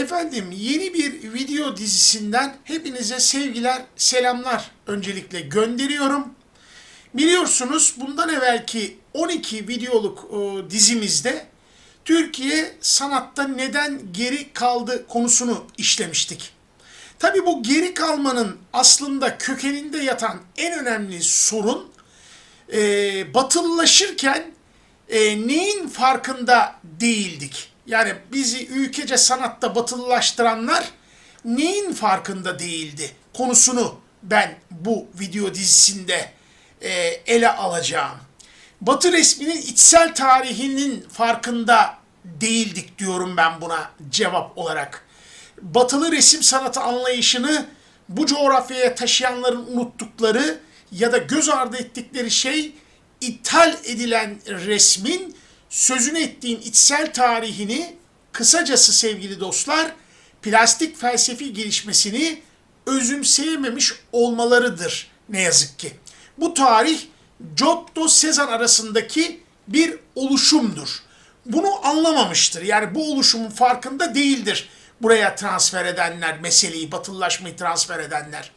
Efendim yeni bir video dizisinden hepinize sevgiler, selamlar öncelikle gönderiyorum. Biliyorsunuz bundan evvelki 12 videoluk e, dizimizde Türkiye sanatta neden geri kaldı konusunu işlemiştik. Tabi bu geri kalmanın aslında kökeninde yatan en önemli sorun e, batılılaşırken e, neyin farkında değildik? Yani bizi ülkece sanatta batılılaştıranlar neyin farkında değildi konusunu ben bu video dizisinde e, ele alacağım. Batı resminin içsel tarihinin farkında değildik diyorum ben buna cevap olarak. Batılı resim sanatı anlayışını bu coğrafyaya taşıyanların unuttukları ya da göz ardı ettikleri şey ithal edilen resmin sözünü ettiğim içsel tarihini kısacası sevgili dostlar plastik felsefi gelişmesini özümseyememiş olmalarıdır ne yazık ki. Bu tarih Giotto Cezanne arasındaki bir oluşumdur. Bunu anlamamıştır. Yani bu oluşumun farkında değildir buraya transfer edenler, meseleyi, batılılaşmayı transfer edenler.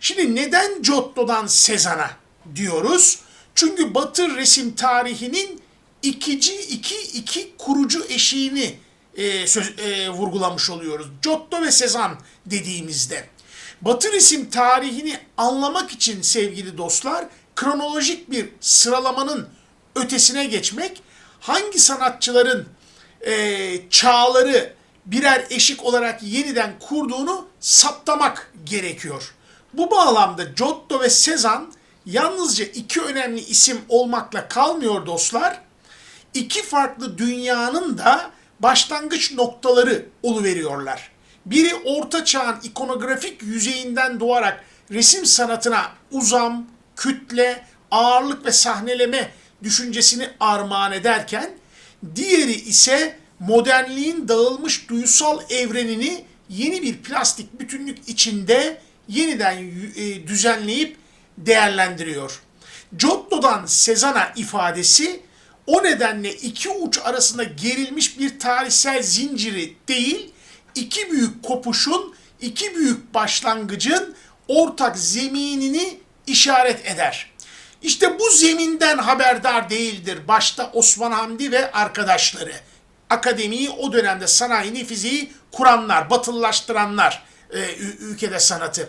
Şimdi neden Giotto'dan Cezanne'a diyoruz? Çünkü Batı resim tarihinin ikinci iki iki kurucu eşiğini e, söz, e, vurgulamış oluyoruz. Giotto ve Cezanne dediğimizde. Batı resim tarihini anlamak için sevgili dostlar kronolojik bir sıralamanın ötesine geçmek, hangi sanatçıların e, çağları birer eşik olarak yeniden kurduğunu saptamak gerekiyor. Bu bağlamda Giotto ve Cezanne yalnızca iki önemli isim olmakla kalmıyor dostlar. İki farklı dünyanın da başlangıç noktaları oluveriyorlar. Biri orta çağın ikonografik yüzeyinden doğarak resim sanatına uzam, kütle, ağırlık ve sahneleme düşüncesini armağan ederken diğeri ise modernliğin dağılmış duysal evrenini yeni bir plastik bütünlük içinde yeniden e, düzenleyip değerlendiriyor. Giotto'dan Cezanne ifadesi o nedenle iki uç arasında gerilmiş bir tarihsel zinciri değil, iki büyük kopuşun, iki büyük başlangıcın ortak zeminini işaret eder. İşte bu zeminden haberdar değildir başta Osman Hamdi ve arkadaşları. Akademiyi o dönemde sanayini, fiziği kuranlar, batılılaştıranlar e, ülkede sanatı.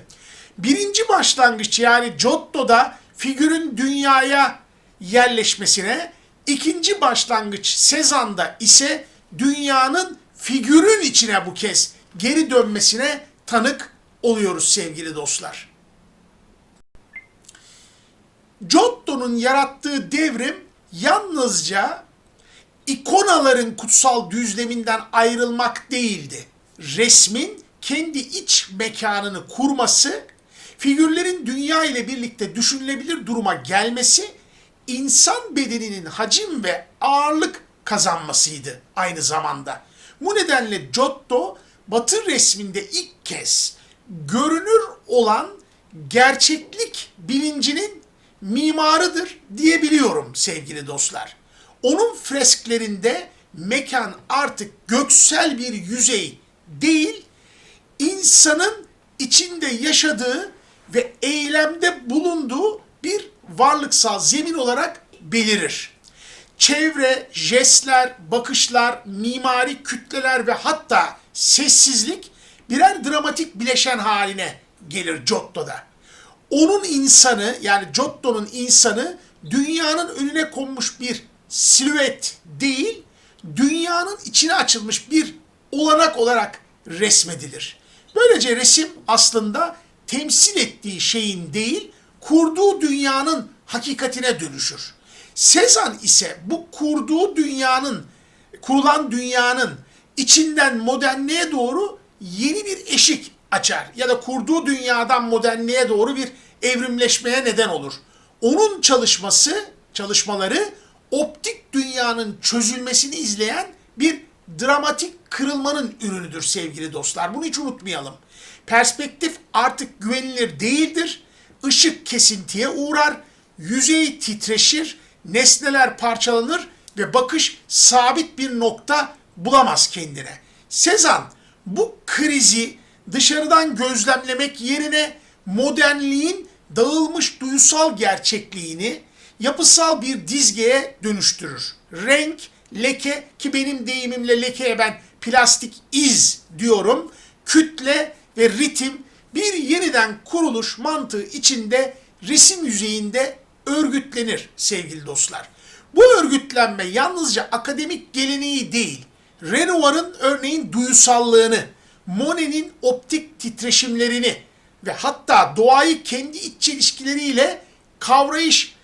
Birinci başlangıç yani Giotto'da figürün dünyaya yerleşmesine, ikinci başlangıç Sezan'da ise dünyanın figürün içine bu kez geri dönmesine tanık oluyoruz sevgili dostlar. Giotto'nun yarattığı devrim yalnızca ikonaların kutsal düzleminden ayrılmak değildi. Resmin kendi iç mekanını kurması, figürlerin dünya ile birlikte düşünülebilir duruma gelmesi, insan bedeninin hacim ve ağırlık kazanmasıydı aynı zamanda. Bu nedenle Giotto Batı resminde ilk kez görünür olan gerçeklik bilincinin mimarıdır diyebiliyorum sevgili dostlar. Onun fresklerinde mekan artık göksel bir yüzey değil, insanın içinde yaşadığı ve eylemde bulunduğu bir varlıksal zemin olarak belirir. Çevre, jestler, bakışlar, mimari kütleler ve hatta sessizlik birer dramatik bileşen haline gelir Giotto'da. Onun insanı yani Giotto'nun insanı dünyanın önüne konmuş bir silüet değil, dünyanın içine açılmış bir olanak olarak resmedilir. Böylece resim aslında temsil ettiği şeyin değil, kurduğu dünyanın hakikatine dönüşür. Sezan ise bu kurduğu dünyanın, kurulan dünyanın içinden modernliğe doğru yeni bir eşik açar ya da kurduğu dünyadan modernliğe doğru bir evrimleşmeye neden olur. Onun çalışması, çalışmaları optik dünyanın çözülmesini izleyen bir dramatik kırılmanın ürünüdür sevgili dostlar. Bunu hiç unutmayalım. Perspektif artık güvenilir değildir. Işık kesintiye uğrar, yüzey titreşir, nesneler parçalanır ve bakış sabit bir nokta bulamaz kendine. Sezan bu krizi dışarıdan gözlemlemek yerine modernliğin dağılmış duyusal gerçekliğini yapısal bir dizgeye dönüştürür. Renk, leke ki benim deyimimle lekeye ben plastik iz diyorum. Kütle ve ritim bir yeniden kuruluş mantığı içinde resim yüzeyinde örgütlenir sevgili dostlar. Bu örgütlenme yalnızca akademik geleneği değil, Renoir'ın örneğin duyusallığını, Monet'in optik titreşimlerini ve hatta doğayı kendi iç çelişkileriyle kavrayış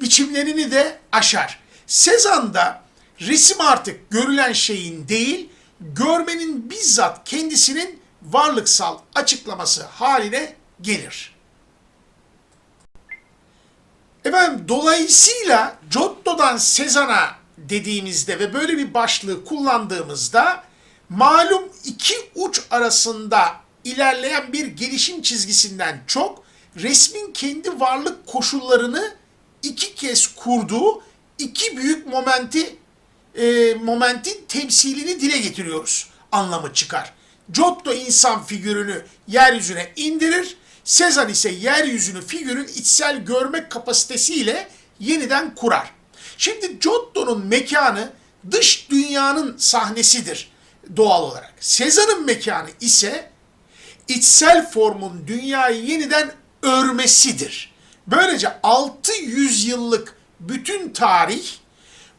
biçimlerini de aşar. Sezan'da resim artık görülen şeyin değil, görmenin bizzat kendisinin varlıksal açıklaması haline gelir. Efendim dolayısıyla Giotto'dan Sezan'a dediğimizde ve böyle bir başlığı kullandığımızda malum iki uç arasında ilerleyen bir gelişim çizgisinden çok resmin kendi varlık koşullarını iki kez kurduğu iki büyük momenti e, momentin temsilini dile getiriyoruz anlamı çıkar. Giotto insan figürünü yeryüzüne indirir, Sezan ise yeryüzünü figürün içsel görmek kapasitesiyle yeniden kurar. Şimdi Giotto'nun mekanı dış dünyanın sahnesidir doğal olarak. Sezan'ın mekanı ise içsel formun dünyayı yeniden örmesidir. Böylece 600 yıllık bütün tarih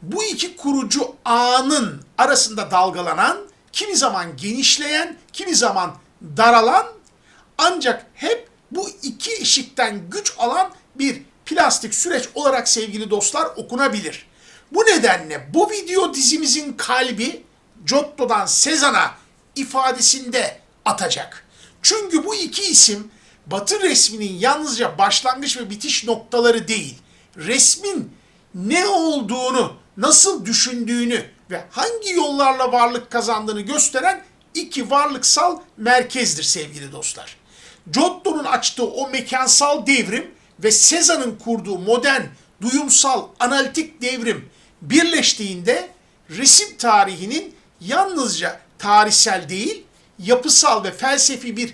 bu iki kurucu anın arasında dalgalanan, kimi zaman genişleyen, kimi zaman daralan ancak hep bu iki eşikten güç alan bir plastik süreç olarak sevgili dostlar okunabilir. Bu nedenle bu video dizimizin kalbi Giotto'dan Sezan'a ifadesinde atacak. Çünkü bu iki isim Batı resminin yalnızca başlangıç ve bitiş noktaları değil, resmin ne olduğunu, nasıl düşündüğünü ve hangi yollarla varlık kazandığını gösteren iki varlıksal merkezdir sevgili dostlar. Giotto'nun açtığı o mekansal devrim ve Cezanne'ın kurduğu modern, duyumsal, analitik devrim birleştiğinde resim tarihinin yalnızca tarihsel değil, yapısal ve felsefi bir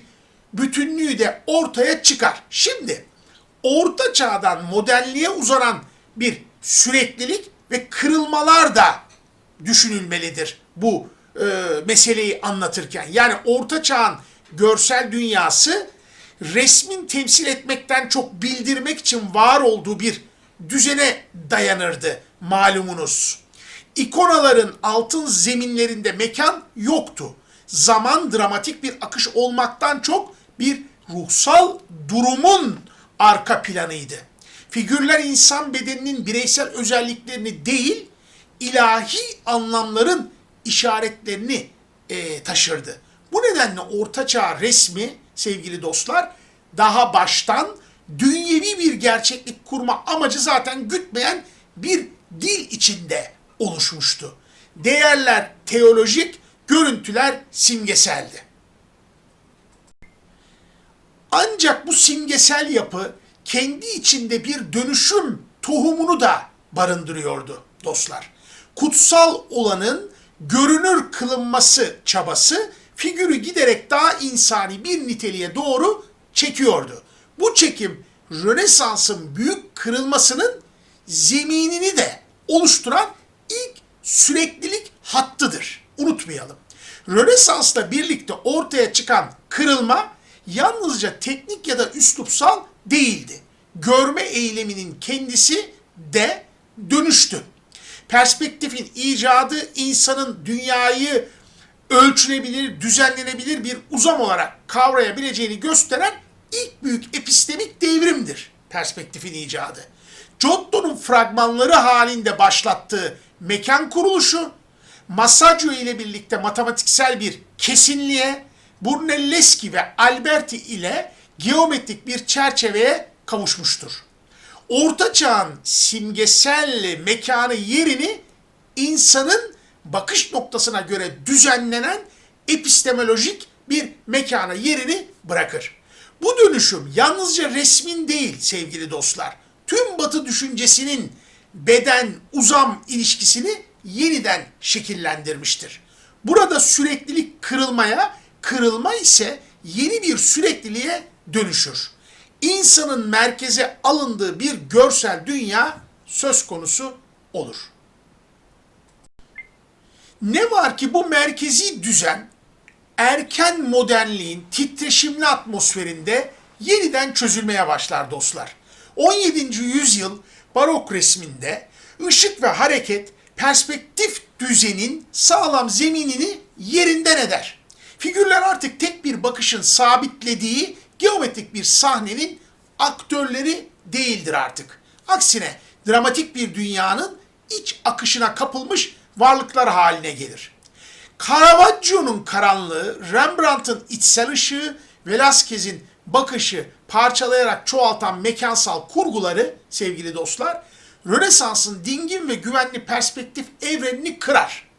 bütünlüğü de ortaya çıkar. Şimdi orta çağdan modernliğe uzanan bir süreklilik ve kırılmalar da düşünülmelidir bu e, meseleyi anlatırken. Yani orta çağın görsel dünyası resmin temsil etmekten çok bildirmek için var olduğu bir düzene dayanırdı malumunuz. İkonaların altın zeminlerinde mekan yoktu. Zaman dramatik bir akış olmaktan çok bir ruhsal durumun arka planıydı. Figürler insan bedeninin bireysel özelliklerini değil, ilahi anlamların işaretlerini e, taşırdı. Bu nedenle Ortaçağ resmi sevgili dostlar daha baştan dünyevi bir gerçeklik kurma amacı zaten gütmeyen bir dil içinde oluşmuştu. Değerler teolojik, görüntüler simgeseldi. Ancak bu simgesel yapı kendi içinde bir dönüşüm tohumunu da barındırıyordu dostlar. Kutsal olanın görünür kılınması çabası figürü giderek daha insani bir niteliğe doğru çekiyordu. Bu çekim Rönesans'ın büyük kırılmasının zeminini de oluşturan ilk süreklilik hattıdır. Unutmayalım. Rönesans'la birlikte ortaya çıkan kırılma yalnızca teknik ya da üslupsal değildi. Görme eyleminin kendisi de dönüştü. Perspektifin icadı insanın dünyayı ölçülebilir, düzenlenebilir bir uzam olarak kavrayabileceğini gösteren ilk büyük epistemik devrimdir perspektifin icadı. Giotto'nun fragmanları halinde başlattığı mekan kuruluşu, Masaccio ile birlikte matematiksel bir kesinliğe, Brunelleschi ve Alberti ile geometrik bir çerçeveye kavuşmuştur. Orta çağın simgesel mekanı yerini insanın bakış noktasına göre düzenlenen epistemolojik bir mekana yerini bırakır. Bu dönüşüm yalnızca resmin değil sevgili dostlar. Tüm batı düşüncesinin beden uzam ilişkisini yeniden şekillendirmiştir. Burada süreklilik kırılmaya, kırılma ise yeni bir sürekliliğe dönüşür. İnsanın merkeze alındığı bir görsel dünya söz konusu olur. Ne var ki bu merkezi düzen erken modernliğin titreşimli atmosferinde yeniden çözülmeye başlar dostlar. 17. yüzyıl barok resminde ışık ve hareket perspektif düzenin sağlam zeminini yerinden eder. Figürler artık tek bir bakışın sabitlediği geometrik bir sahnenin aktörleri değildir artık. Aksine dramatik bir dünyanın iç akışına kapılmış varlıklar haline gelir. Caravaggio'nun karanlığı, Rembrandt'ın içsel ışığı, Velázquez'in bakışı parçalayarak çoğaltan mekansal kurguları sevgili dostlar, Rönesans'ın dingin ve güvenli perspektif evrenini kırar.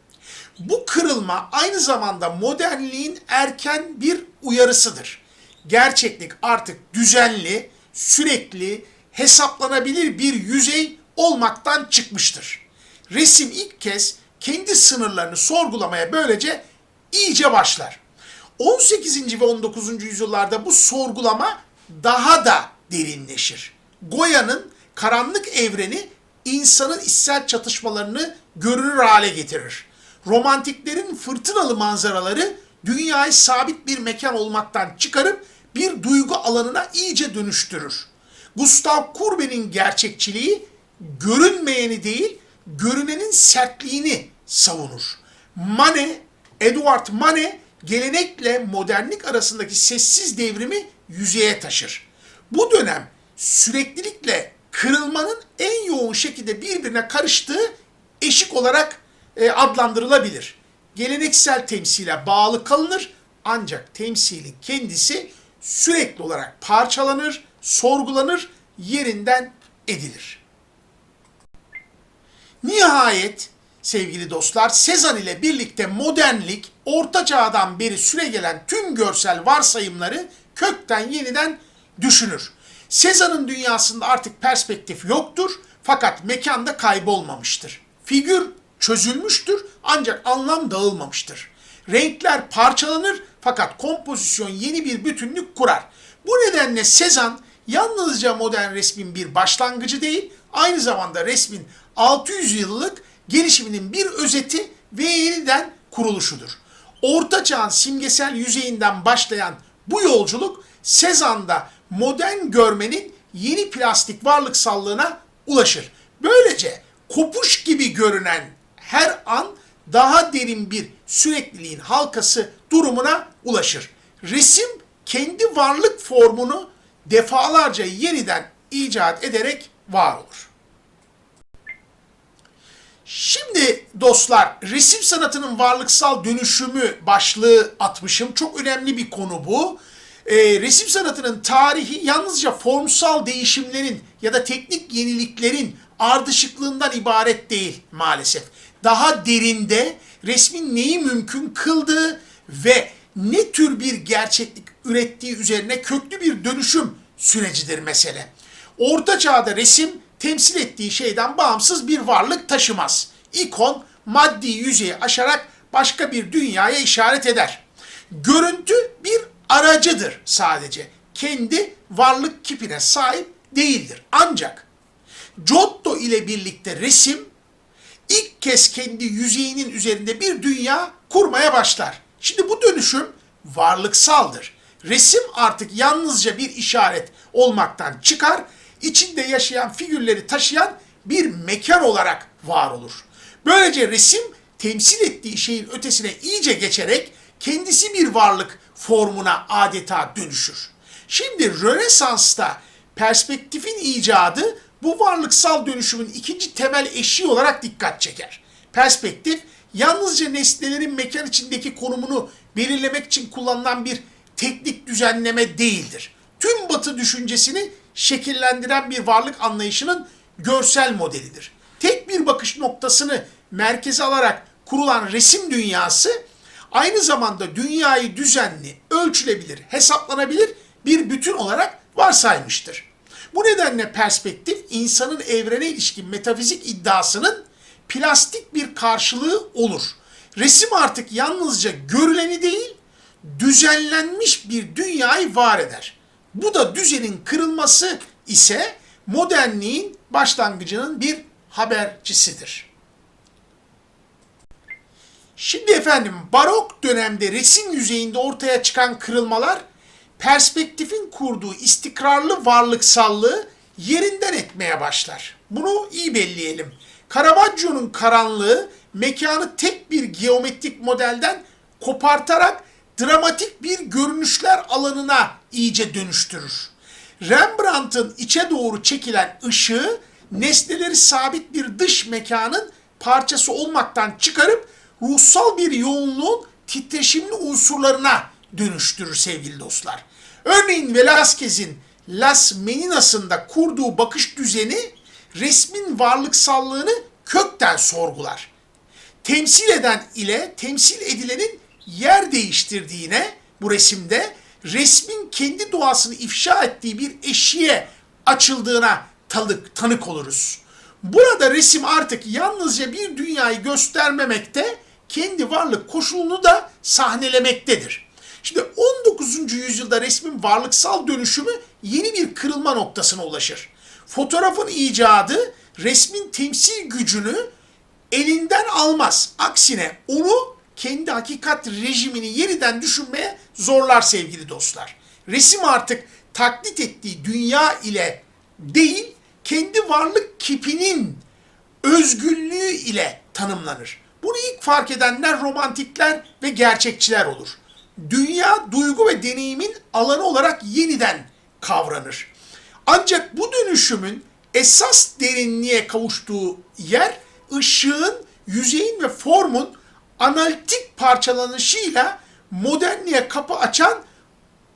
Bu kırılma aynı zamanda modernliğin erken bir uyarısıdır. Gerçeklik artık düzenli, sürekli, hesaplanabilir bir yüzey olmaktan çıkmıştır. Resim ilk kez kendi sınırlarını sorgulamaya böylece iyice başlar. 18. ve 19. yüzyıllarda bu sorgulama daha da derinleşir. Goya'nın karanlık evreni insanın içsel çatışmalarını görünür hale getirir. Romantiklerin fırtınalı manzaraları dünyayı sabit bir mekan olmaktan çıkarıp bir duygu alanına iyice dönüştürür. Gustav Courbet'in gerçekçiliği görünmeyeni değil, görünenin sertliğini savunur. Manet, Edward Manet gelenekle modernlik arasındaki sessiz devrimi yüzeye taşır. Bu dönem süreklilikle kırılmanın en yoğun şekilde birbirine karıştığı eşik olarak e, adlandırılabilir. Geleneksel temsile bağlı kalınır ancak temsilin kendisi sürekli olarak parçalanır, sorgulanır, yerinden edilir. Nihayet sevgili dostlar Sezan ile birlikte modernlik orta çağdan beri süregelen tüm görsel varsayımları kökten yeniden düşünür. Sezan'ın dünyasında artık perspektif yoktur fakat mekanda kaybolmamıştır. Figür çözülmüştür ancak anlam dağılmamıştır. Renkler parçalanır fakat kompozisyon yeni bir bütünlük kurar. Bu nedenle Sezan yalnızca modern resmin bir başlangıcı değil, aynı zamanda resmin 600 yıllık gelişiminin bir özeti ve yeniden kuruluşudur. Orta çağın simgesel yüzeyinden başlayan bu yolculuk Sezan'da modern görmenin yeni plastik varlıksallığına ulaşır. Böylece kopuş gibi görünen her an daha derin bir sürekliliğin halkası durumuna ulaşır. Resim kendi varlık formunu defalarca yeniden icat ederek var olur. Şimdi dostlar resim sanatının varlıksal dönüşümü başlığı atmışım. Çok önemli bir konu bu. Ee, resim sanatının tarihi yalnızca formsal değişimlerin ya da teknik yeniliklerin ardışıklığından ibaret değil maalesef. Daha derinde resmin neyi mümkün kıldığı ve ne tür bir gerçeklik ürettiği üzerine köklü bir dönüşüm sürecidir mesele. Orta çağda resim temsil ettiği şeyden bağımsız bir varlık taşımaz. İkon maddi yüzeyi aşarak başka bir dünyaya işaret eder. Görüntü bir aracıdır sadece. Kendi varlık kipine sahip değildir. Ancak Giotto ile birlikte resim ilk kez kendi yüzeyinin üzerinde bir dünya kurmaya başlar. Şimdi bu dönüşüm varlıksaldır. Resim artık yalnızca bir işaret olmaktan çıkar, içinde yaşayan figürleri taşıyan bir mekan olarak var olur. Böylece resim temsil ettiği şeyin ötesine iyice geçerek kendisi bir varlık formuna adeta dönüşür. Şimdi Rönesans'ta perspektifin icadı bu varlıksal dönüşümün ikinci temel eşiği olarak dikkat çeker. Perspektif yalnızca nesnelerin mekan içindeki konumunu belirlemek için kullanılan bir teknik düzenleme değildir. Tüm batı düşüncesini şekillendiren bir varlık anlayışının görsel modelidir. Tek bir bakış noktasını merkeze alarak kurulan resim dünyası aynı zamanda dünyayı düzenli, ölçülebilir, hesaplanabilir bir bütün olarak varsaymıştır. Bu nedenle perspektif insanın evrene ilişkin metafizik iddiasının plastik bir karşılığı olur. Resim artık yalnızca görüleni değil, düzenlenmiş bir dünyayı var eder. Bu da düzenin kırılması ise modernliğin başlangıcının bir habercisidir. Şimdi efendim barok dönemde resim yüzeyinde ortaya çıkan kırılmalar perspektifin kurduğu istikrarlı varlıksallığı yerinden etmeye başlar. Bunu iyi belleyelim. Caravaggio'nun karanlığı mekanı tek bir geometrik modelden kopartarak dramatik bir görünüşler alanına iyice dönüştürür. Rembrandt'ın içe doğru çekilen ışığı nesneleri sabit bir dış mekanın parçası olmaktan çıkarıp ruhsal bir yoğunluğun titreşimli unsurlarına dönüştürür sevgili dostlar. Örneğin Velázquez'in Las Meninas'ında kurduğu bakış düzeni resmin varlıksallığını kökten sorgular. Temsil eden ile temsil edilenin yer değiştirdiğine bu resimde resmin kendi doğasını ifşa ettiği bir eşiğe açıldığına tanık, tanık oluruz. Burada resim artık yalnızca bir dünyayı göstermemekte, kendi varlık koşulunu da sahnelemektedir. Şimdi 19. yüzyılda resmin varlıksal dönüşümü yeni bir kırılma noktasına ulaşır. Fotoğrafın icadı resmin temsil gücünü elinden almaz. Aksine onu kendi hakikat rejimini yeniden düşünmeye zorlar sevgili dostlar. Resim artık taklit ettiği dünya ile değil, kendi varlık kipinin özgünlüğü ile tanımlanır. Bunu ilk fark edenler romantikler ve gerçekçiler olur. Dünya duygu ve deneyimin alanı olarak yeniden kavranır. Ancak bu dönüşümün esas derinliğe kavuştuğu yer ışığın, yüzeyin ve formun analitik parçalanışıyla modernliğe kapı açan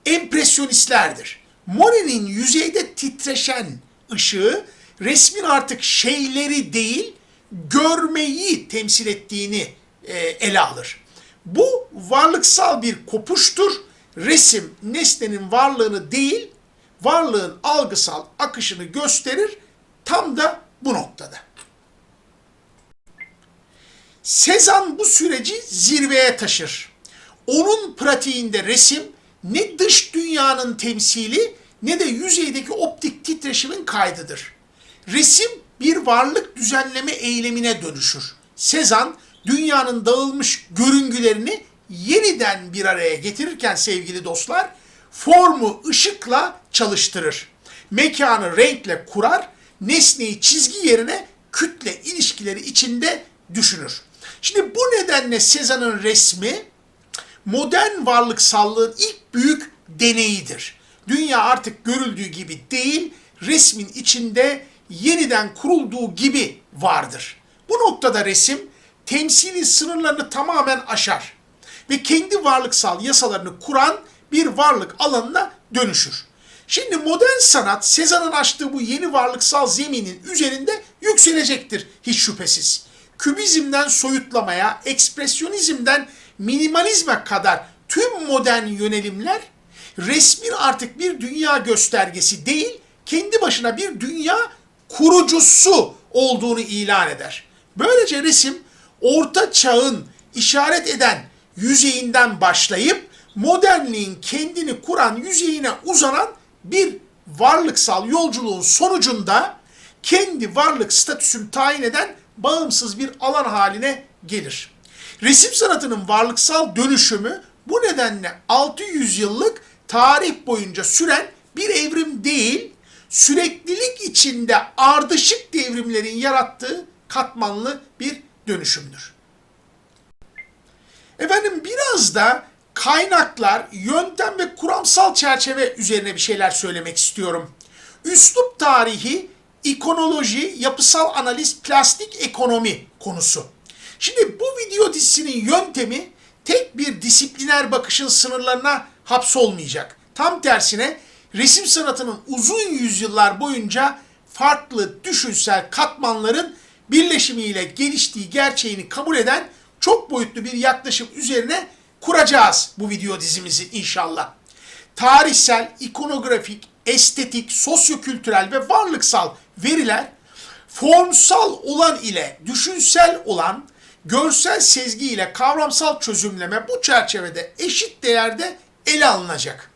empresyonistlerdir. Monet'in yüzeyde titreşen ışığı resmin artık şeyleri değil, görmeyi temsil ettiğini e, ele alır. Bu varlıksal bir kopuştur. Resim nesnenin varlığını değil, varlığın algısal akışını gösterir. Tam da bu noktada. Sezan bu süreci zirveye taşır. Onun pratiğinde resim ne dış dünyanın temsili ne de yüzeydeki optik titreşimin kaydıdır. Resim bir varlık düzenleme eylemine dönüşür. Sezan dünyanın dağılmış görüngülerini yeniden bir araya getirirken sevgili dostlar formu ışıkla çalıştırır. Mekanı renkle kurar, nesneyi çizgi yerine kütle ilişkileri içinde düşünür. Şimdi bu nedenle Sezan'ın resmi modern varlıksallığın ilk büyük deneyidir. Dünya artık görüldüğü gibi değil, resmin içinde yeniden kurulduğu gibi vardır. Bu noktada resim temsili sınırlarını tamamen aşar ve kendi varlıksal yasalarını kuran bir varlık alanına dönüşür. Şimdi modern sanat Sezan'ın açtığı bu yeni varlıksal zeminin üzerinde yükselecektir hiç şüphesiz. Kübizmden soyutlamaya, ekspresyonizmden minimalizme kadar tüm modern yönelimler resmin artık bir dünya göstergesi değil, kendi başına bir dünya kurucusu olduğunu ilan eder. Böylece resim orta çağın işaret eden yüzeyinden başlayıp modernliğin kendini kuran yüzeyine uzanan bir varlıksal yolculuğun sonucunda kendi varlık statüsünü tayin eden bağımsız bir alan haline gelir. Resim sanatının varlıksal dönüşümü bu nedenle 600 yıllık tarih boyunca süren bir evrim değil, süreklilik içinde ardışık devrimlerin yarattığı katmanlı bir dönüşümdür. Efendim biraz da kaynaklar, yöntem ve kuramsal çerçeve üzerine bir şeyler söylemek istiyorum. Üslup tarihi, ikonoloji, yapısal analiz, plastik ekonomi konusu. Şimdi bu video dizisinin yöntemi tek bir disipliner bakışın sınırlarına hapsolmayacak. Tam tersine resim sanatının uzun yüzyıllar boyunca farklı düşünsel katmanların birleşimiyle geliştiği gerçeğini kabul eden çok boyutlu bir yaklaşım üzerine kuracağız bu video dizimizi inşallah. Tarihsel, ikonografik, estetik, sosyokültürel ve varlıksal veriler formsal olan ile düşünsel olan görsel sezgi ile kavramsal çözümleme bu çerçevede eşit değerde ele alınacak.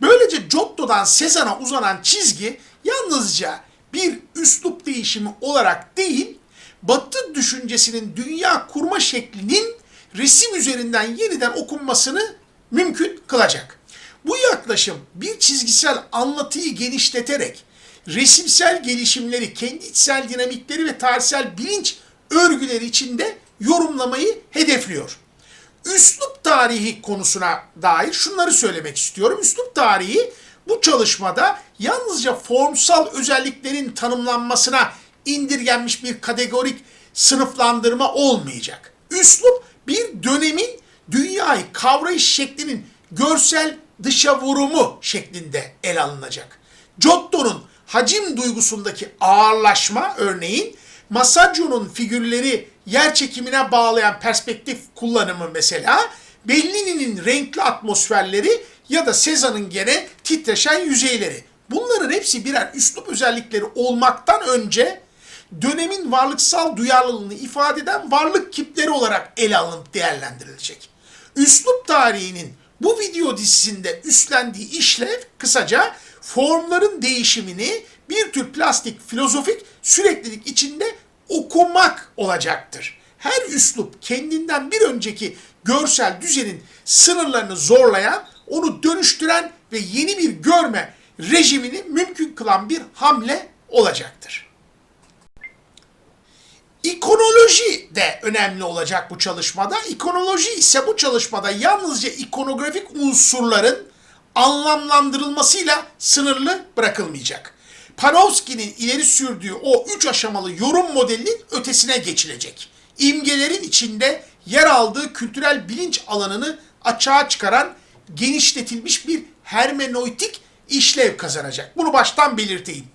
Böylece Giotto'dan Cézanne'a uzanan çizgi yalnızca bir üslup değişimi olarak değil, Batı düşüncesinin dünya kurma şeklinin resim üzerinden yeniden okunmasını mümkün kılacak. Bu yaklaşım bir çizgisel anlatıyı genişleterek resimsel gelişimleri, kendi içsel dinamikleri ve tarihsel bilinç örgüleri içinde yorumlamayı hedefliyor. Üslup tarihi konusuna dair şunları söylemek istiyorum. Üslup tarihi bu çalışmada yalnızca formsal özelliklerin tanımlanmasına indirgenmiş bir kategorik sınıflandırma olmayacak. Üslup bir dönemin dünyayı kavrayış şeklinin görsel dışa vurumu şeklinde ele alınacak. Giotto'nun hacim duygusundaki ağırlaşma örneğin Masaggio'nun figürleri yer çekimine bağlayan perspektif kullanımı mesela Bellini'nin renkli atmosferleri ya da Cezanne'ın gene titreşen yüzeyleri. Bunların hepsi birer üslup özellikleri olmaktan önce dönemin varlıksal duyarlılığını ifade eden varlık kipleri olarak ele alınıp değerlendirilecek. Üslup tarihinin bu video dizisinde üstlendiği işlev kısaca formların değişimini bir tür plastik filozofik süreklilik içinde okumak olacaktır. Her üslup kendinden bir önceki görsel düzenin sınırlarını zorlayan, onu dönüştüren ve yeni bir görme rejimini mümkün kılan bir hamle olacaktır. İkonoloji de önemli olacak bu çalışmada. İkonoloji ise bu çalışmada yalnızca ikonografik unsurların anlamlandırılmasıyla sınırlı bırakılmayacak. Panofsky'nin ileri sürdüğü o üç aşamalı yorum modelinin ötesine geçilecek. İmgelerin içinde yer aldığı kültürel bilinç alanını açığa çıkaran genişletilmiş bir hermeneutik işlev kazanacak. Bunu baştan belirteyim.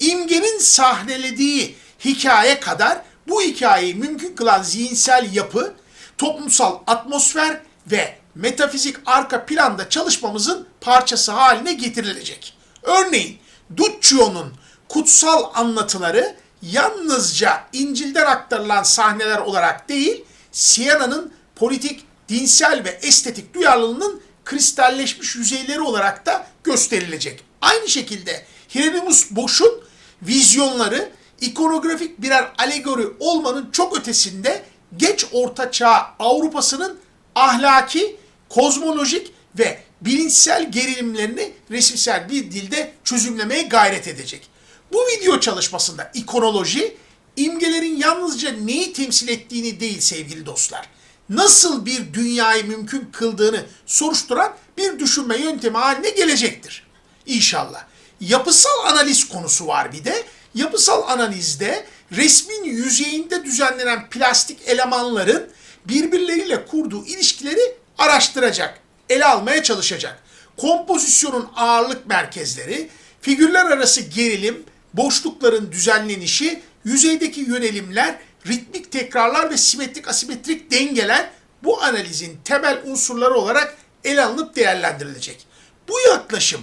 İmgenin sahnelediği hikaye kadar bu hikayeyi mümkün kılan zihinsel yapı, toplumsal atmosfer ve metafizik arka planda çalışmamızın parçası haline getirilecek. Örneğin Duccio'nun kutsal anlatıları yalnızca İncil'den aktarılan sahneler olarak değil, Siena'nın politik, dinsel ve estetik duyarlılığının kristalleşmiş yüzeyleri olarak da gösterilecek. Aynı şekilde Hieronymus Bosch'un vizyonları ikonografik birer alegori olmanın çok ötesinde geç orta çağ Avrupa'sının ahlaki, kozmolojik ve bilinçsel gerilimlerini resimsel bir dilde çözümlemeye gayret edecek. Bu video çalışmasında ikonoloji imgelerin yalnızca neyi temsil ettiğini değil sevgili dostlar. Nasıl bir dünyayı mümkün kıldığını soruşturan bir düşünme yöntemi haline gelecektir. İnşallah. Yapısal analiz konusu var bir de. Yapısal analizde resmin yüzeyinde düzenlenen plastik elemanların birbirleriyle kurduğu ilişkileri araştıracak, ele almaya çalışacak. Kompozisyonun ağırlık merkezleri, figürler arası gerilim, boşlukların düzenlenişi, yüzeydeki yönelimler, ritmik tekrarlar ve simetrik asimetrik dengeler bu analizin temel unsurları olarak ele alınıp değerlendirilecek. Bu yaklaşım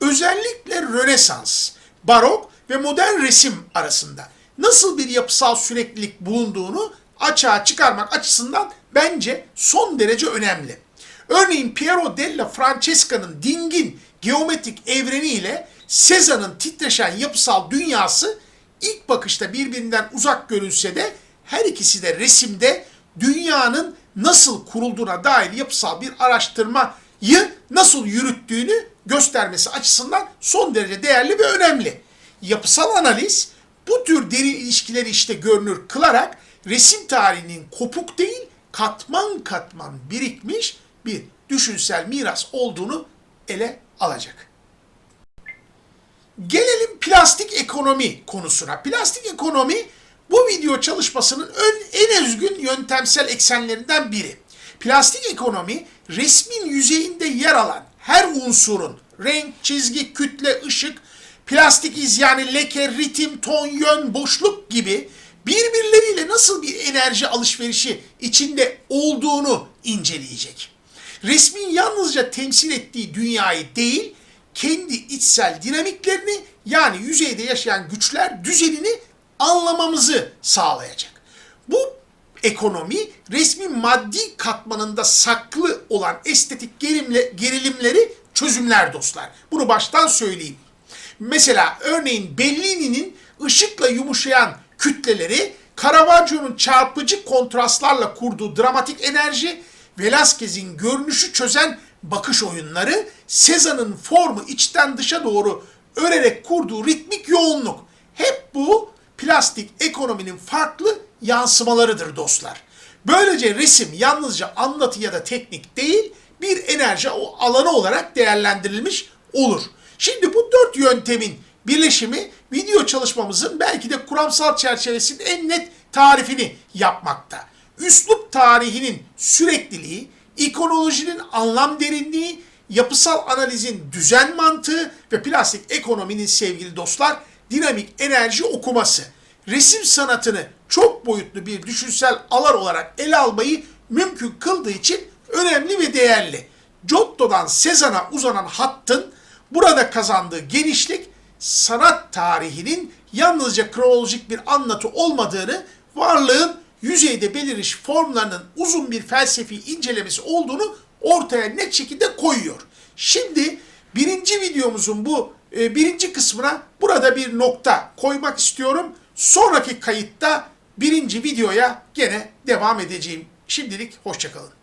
özellikle Rönesans, Barok ve modern resim arasında nasıl bir yapısal süreklilik bulunduğunu açığa çıkarmak açısından bence son derece önemli. Örneğin Piero della Francesca'nın dingin geometrik evreni ile Cezanne'ın titreşen yapısal dünyası ilk bakışta birbirinden uzak görünse de her ikisi de resimde dünyanın nasıl kurulduğuna dair yapısal bir araştırmayı nasıl yürüttüğünü göstermesi açısından son derece değerli ve önemli. Yapısal analiz bu tür derin ilişkileri işte görünür kılarak resim tarihinin kopuk değil katman katman birikmiş bir düşünsel miras olduğunu ele alacak. Gelelim plastik ekonomi konusuna. Plastik ekonomi bu video çalışmasının en özgün yöntemsel eksenlerinden biri. Plastik ekonomi resmin yüzeyinde yer alan her unsurun renk, çizgi, kütle, ışık, plastik iz yani leke, ritim, ton, yön, boşluk gibi birbirleriyle nasıl bir enerji alışverişi içinde olduğunu inceleyecek. Resmin yalnızca temsil ettiği dünyayı değil, kendi içsel dinamiklerini yani yüzeyde yaşayan güçler düzenini anlamamızı sağlayacak. Bu ekonomi resmin maddi katmanında saklı olan estetik gerilimleri çözümler dostlar. Bunu baştan söyleyeyim. Mesela örneğin Bellini'nin ışıkla yumuşayan kütleleri, Caravaggio'nun çarpıcı kontrastlarla kurduğu dramatik enerji, Velázquez'in görünüşü çözen bakış oyunları, Cézanne'ın formu içten dışa doğru örerek kurduğu ritmik yoğunluk. Hep bu plastik ekonominin farklı yansımalarıdır dostlar. Böylece resim yalnızca anlatı ya da teknik değil, bir enerji alanı olarak değerlendirilmiş olur. Şimdi bu dört yöntemin birleşimi video çalışmamızın belki de kuramsal çerçevesinin en net tarifini yapmakta. Üslup tarihinin sürekliliği, ikonolojinin anlam derinliği, yapısal analizin düzen mantığı ve plastik ekonominin sevgili dostlar dinamik enerji okuması. Resim sanatını çok boyutlu bir düşünsel alan olarak ele almayı mümkün kıldığı için önemli ve değerli. Giotto'dan Cézanne'a uzanan hattın burada kazandığı genişlik sanat tarihinin yalnızca kronolojik bir anlatı olmadığını, varlığın yüzeyde beliriş formlarının uzun bir felsefi incelemesi olduğunu ortaya net şekilde koyuyor. Şimdi birinci videomuzun bu e, birinci kısmına burada bir nokta koymak istiyorum. Sonraki kayıtta birinci videoya gene devam edeceğim. Şimdilik hoşçakalın.